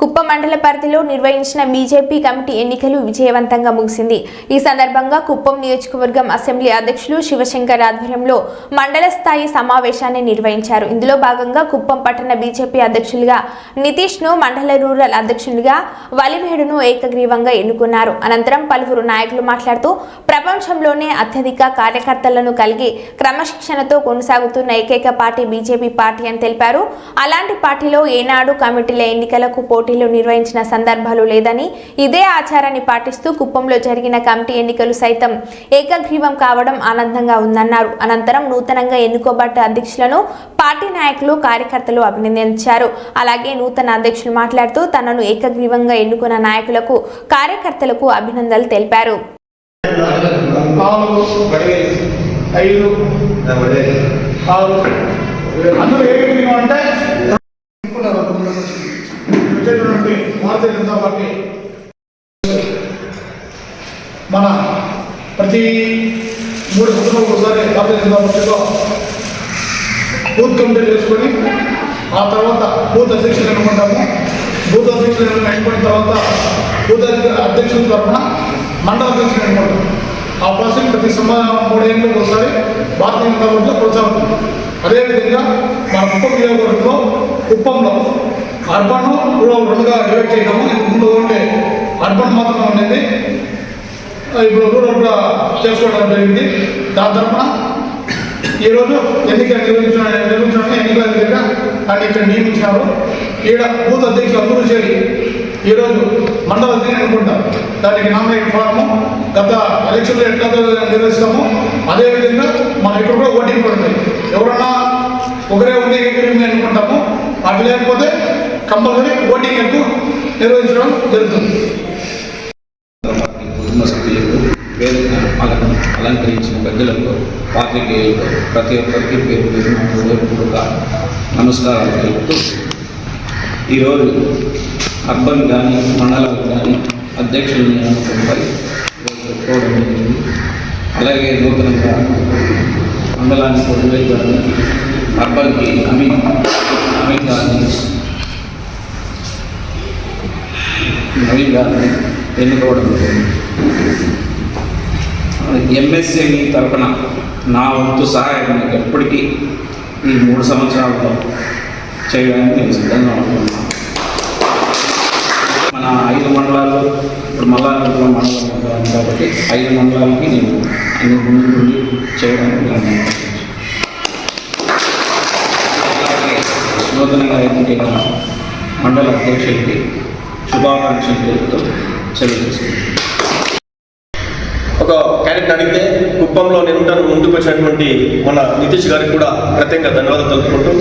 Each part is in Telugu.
కుప్పం మండల పరిధిలో నిర్వహించిన బీజేపీ కమిటీ ఎన్నికలు విజయవంతంగా ముగిసింది. ఈ సందర్భంగా కుప్పం నియోజకవర్గం అసెంబ్లీ అధ్యక్షులు శివశంకర్ ఆధ్వర్యంలో మండల స్థాయి సమావేశాన్ని నిర్వహించారు. ఇందులో భాగంగా కుప్పం పట్టణ బీజేపీ అధ్యక్షులుగా నితీష్ను మండల రూరల్ అధ్యక్షునిగా వలివేడును ఏకగ్రీవంగా ఎన్నుకున్నారు. అనంతరం పలువురు నాయకులు మాట్లాడుతూ ప్రపంచంలోనే అత్యధిక కార్యకర్తలను కలిగి క్రమశిక్షణతో కొనసాగుతున్న ఏకైక పార్టీ బీజేపీ పార్టీ అని తెలిపారు. అలాంటి పార్టీలో ఏనాడు కమిటీల ఎన్నికలకు పోటీ పోటీలు నిర్వహించిన సందర్భాలు లేదని ఇదే ఆచారాన్ని పాటిస్తూ కుప్పంలో జరిగిన కమిటీ ఎన్నికలు సైతం ఏకగ్రీవం కావడం ఆనందంగా ఉందన్నారు. అనంతరం నూతనంగా ఎన్నుకోబడ్డ అధ్యక్షులను పార్టీ నాయకులు కార్యకర్తలు అభినందించారు. అలాగే నూతన అధ్యక్షులు మాట్లాడుతూ తనను ఏకగ్రీవంగా ఎన్నుకున్న నాయకులకు కార్యకర్తలకు అభినందనలు తెలిపారు. అందులో ఏ అంటే అనుకున్నారు భారతీయ జనతా పార్టీ మన ప్రతి మూడు సంవత్సరాలు ఒకసారి భారతీయ జనతా పార్టీలో బూత్ కమిటీ చేసుకొని ఆ తర్వాత బూత్ అధ్యక్షులు ఎన్నుకుంటాము. బూత్ అధ్యక్షులు ఎన్నుకున్న తర్వాత బూత్ అధ్యక్షుల తరఫున మండల అధ్యక్షులు ఎన్నుకుంటాం. ఆ ప్రాసెస్ ప్రతి సంవత్సరం మూడేళ్ళకి ఒకసారి భారతీయ జనతా పార్టీలో కొనసాగుతుంది అదేవిధంగా మన కుప్పం నియోజకవర్గంలో కుప్పంలో అర్బన్ రూరల్ రెండుగా డివైడ్ చేయడము ఇంతకు ముందు ఉండే అర్బన్ మాత్రం ఉండేది. ఇప్పుడు రూరల్ కూడా చేసుకోవడం జరిగింది. దాని తరఫున ఈరోజు ఎన్నిక నిర్వహించిన నిర్వహించడం ఎన్నికల దగ్గర అని ఇక్కడ నియమించినారు. ఈడ బూత్ అధ్యక్షులు అందరూ చేరి ఈరోజు మండల అధ్యక్షులు అనుకుంటాం దానికి నామినేట్ ఫారము గత ఎలక్షన్లో ఎట్లా నిర్వహిస్తాము అదేవిధంగా మనం ఇక్కడ కూడా ఓటింగ్ కూడా ఎవరన్నా ఒకరే ఉండే అనుకుంటాము అటు లేకపోతే కంపల్సరీ ఓటింగ్ అంటూ నిర్వహించడం జరుగుతుంది. కుటుంబ సభ్యులకు వేదిక అలం అలంకరించిన పెద్దలకు పాత్రికేయులకు ప్రతి ఒక్కరికి పేరు పేరు నమస్కారాలు తెలుపుతూ ఈరోజు అర్బన్ కానీ మండలాలు కానీ అధ్యక్షుల నియామకంపై చెప్పుకోవడం జరిగింది. అలాగే నూతనంగా మండలానికి వదిలే అర్బన్కి అమిత్ అమిత్ గారిని నవీన్ ఎన్నుకోవడం ఎంఎస్ఎంఈ తరఫున నా వంతు సహాయం ఎప్పటికీ ఈ మూడు సంవత్సరాల్లో చేయడానికి నేను సిద్ధంగా ఉంటున్నాను మన ఐదు మండలాలు ఇప్పుడు మల్లారెడ్డి మండలం కాబట్టి ఐదు మండలాలకి నేను అన్ని ముందు చేయడానికి నేను నూతనంగా ఎన్నికైన మండల అధ్యక్షులకి శుభాకాంక్షలు ఒక క్యారెక్టర్ అడిగితే కుప్పంలో నేను ఉంటాను ముందుకు వచ్చినటువంటి మన నితీష్ గారికి కూడా ప్రత్యేకంగా ధన్యవాదాలు తెలుపుకుంటూ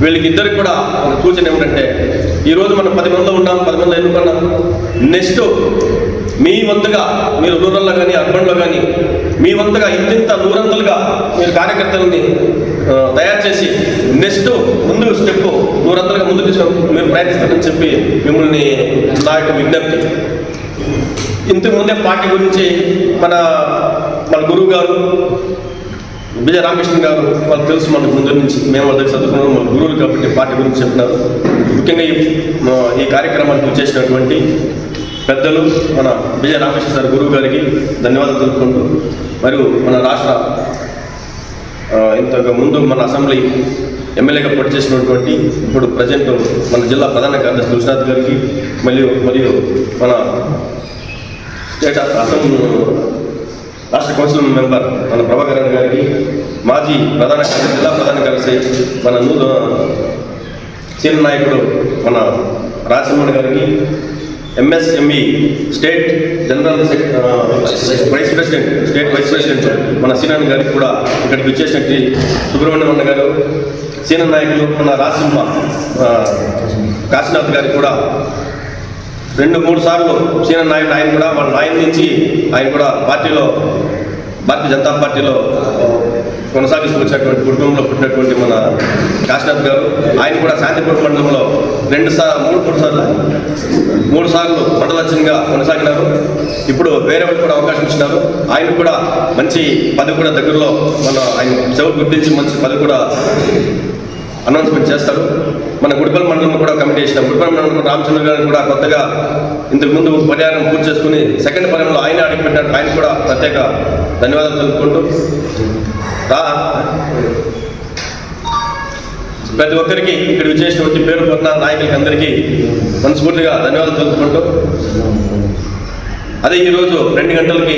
వీళ్ళకి ఇద్దరికి కూడా ఒక సూచన ఏమిటంటే ఈరోజు మనం పది మందిలో ఉన్నాం పది మంది ఎన్నుకున్నాం నెక్స్ట్ మీ వంతుగా మీరు రూరల్లో కానీ అర్బన్లో కానీ మీ వంతుగా ఇంతింత నూరంతులుగా మీరు కార్యకర్తలని తయారు చేసి నెక్స్ట్ ముందు స్టెప్ నూరంతులుగా ముందు తీసుకొని మేము ప్రయత్నిస్తారని చెప్పి మిమ్మల్ని నా యొక్క విజ్ఞప్తి. ఇంతకు ముందే పార్టీ గురించి మన మన గురువు గారు విజయ రామకృష్ణ గారు వాళ్ళు తెలుసు మనకు ముందు నుంచి మేము వాళ్ళ దగ్గర చదువుకున్నాం మన గురువులు కాబట్టి పార్టీ గురించి చెప్పినారు. ముఖ్యంగా ఈ ఈ కార్యక్రమానికి చేసినటువంటి పెద్దలు మన విజయ రామకృష్ణ సార్ గురువు గారికి ధన్యవాదాలు తెలుపుకుంటూ మరియు మన రాష్ట్ర ఇంతకు ముందు మన అసెంబ్లీ ఎమ్మెల్యేగా పోటీ చేసినటువంటి ఇప్పుడు ప్రజెంట్ మన జిల్లా ప్రధాన కార్యదర్శి విశ్వనాథ్ గారికి మరియు మరియు మన స్టేట్ అసెంబ్లీ రాష్ట్ర కౌన్సిల్ మెంబర్ మన ప్రభాకర్ గారికి మాజీ ప్రధాన కార్యదర్శి జిల్లా ప్రధాన కార్యదర్శి మన నూతన సీనియర్ నాయకుడు మన రాజసింహన్ గారికి MSME state general vice president state మన సీనాన్ గారికి కూడా ఇక్కడికి వచ్చేసినట్టు సుబ్రహ్మణ్యం అన్న గారు సీనియర్ నాయకులు మన రాసింహ కాశీనాథ్ గారికి కూడా రెండు మూడు సార్లు సీనియర్ నాయకుడు ఆయన కూడా వాళ్ళ నాయన నుంచి ఆయన కూడా పార్టీలో భారతీయ జనతా పార్టీలో కొనసాగిస్తూ వచ్చినటువంటి కుటుంబంలో పుట్టినటువంటి మన కాశీనాథ్ గారు ఆయన కూడా శాంతిపూర్ మండలంలో రెండు సార్లు మూడు మూడు సార్లు మూడు సార్లు మండలాధ్యక్షునిగా కొనసాగినారు. ఇప్పుడు వేరే కూడా అవకాశం ఇచ్చినారు. ఆయన కూడా మంచి పదవి కూడా దగ్గరలో మన ఆయన చెవులు గుర్తించి మంచి పదవి కూడా అనౌన్స్మెంట్ చేస్తారు. మన గుడిపల్లి మండలంలో కూడా కమిటీ వేసినాం. గుడిపల్లి మండలం రామచంద్ర గారు కూడా కొత్తగా ఇంతకు ముందు పూర్తి చేసుకుని సెకండ్ పర్యంలో ఆయన అడిగిపెట్టాడు ఆయన కూడా ప్రత్యేక ధన్యవాదాలు తెలుపుకుంటూ ప్రతి ఒక్కరికి ఇక్కడ విచ్చేసినటువంటి పేరు పొందిన నాయకులకి అందరికీ మనస్ఫూర్తిగా ధన్యవాదాలు తెలుపుకుంటూ. అదే ఈరోజు రెండు గంటలకి